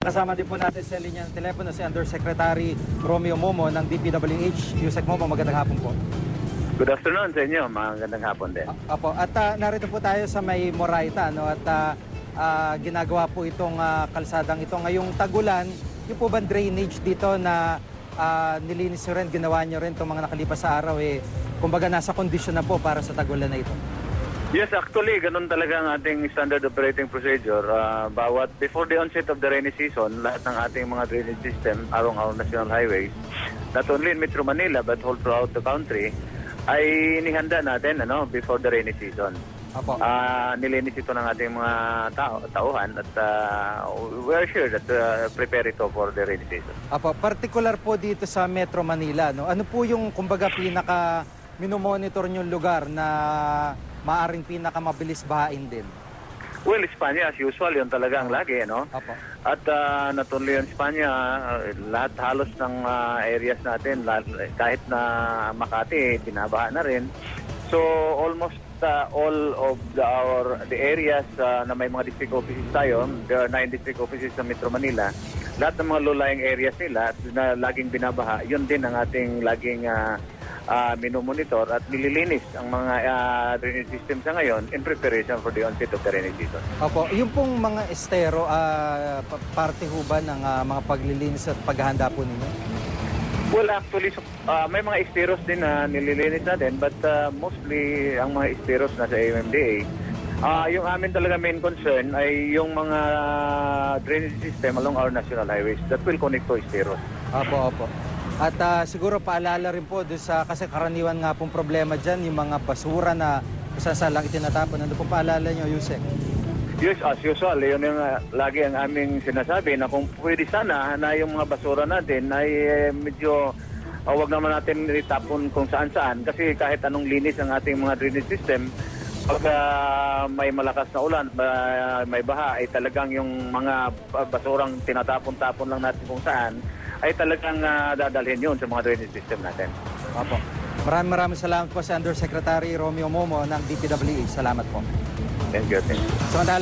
Kasama din po natin sa linya ng telepono si Undersecretary Romeo Momo ng DPWH. Yusek Momo, magandang hapon po. Good afternoon sa inyo. Magandang hapon din. Apo, at ah, narito po tayo sa may Moraita no at ah, ah, ginagawa po itong ah, kalsadang ito ngayong tagulan. Yung po ba drainage dito na ah, nilinis nyo rin, ginawa nyo rin itong mga nakalipas sa araw eh kumbaga nasa kondisyon na po para sa tagulan na ito. Yes, actually, ganun talaga ang ating standard operating procedure. Ah, bawat before the onset of the rainy season, lahat ng ating mga drainage system along our national highways, not only in Metro Manila but all throughout the country, ay inihanda natin ano, before the rainy season. Apo. Ah, nilinis ito ng ating mga tao, tauhan at ah, we are sure that ah, prepare ito for the rainy season. Apo, particular po dito sa Metro Manila, no? Ano po yung kumbaga pinaka minomonitor yung lugar na maaring pinaka mabilis bahain din? Well, Espanya as usual, yun talaga ang lagi, no? Apo. At uh, only in Espanya, ah, lahat halos ng ah, areas natin, lahat- kahit na Makati, binabaha na rin. So almost ah, all of the, our the areas ah, na may mga district offices tayo, there are nine district offices sa Metro Manila, lahat ng mga low-lying areas nila na laging binabaha, yun din ang ating laging uh, minomonitor at nililinis ang mga ah, drainage system sa ngayon in preparation for the onset of the rainy season. Opo, yung pong mga estero, pa- parte ho ba ng ah, mga paglilinis at paghahanda po ninyo? Well, actually, so, ah, may mga esteros din na nililinis natin, but ah, mostly ang mga esteros na sa AMMDA. Ah, yung amin talaga main concern ay yung mga drainage system along our national highways that will connect to esteros. Opo, opo. At ah, siguro paalala rin po doon sa, kasi karaniwan nga pong problema dyan, yung mga basura na kung saan saan lang itinatapon. Ano po paalala nyo, Yusek? Yes, as usual, yun yung ah, lagi ang aming sinasabi na kung pwede sana na yung mga basura natin ay eh, medyo uh, wag naman natin itapon kung saan-saan kasi kahit anong linis ang ating mga drainage system, pag ah, may malakas na ulan, ba- may baha, ay talagang yung mga ba- basurang tinatapon-tapon lang natin kung saan, ay talagang ah, dadalhin yun sa mga drainage system natin. Opo. Maraming maraming salamat po sa Undersecretary Romeo Momo ng DPWH. Salamat po. Thank you. Thank you. Samantala,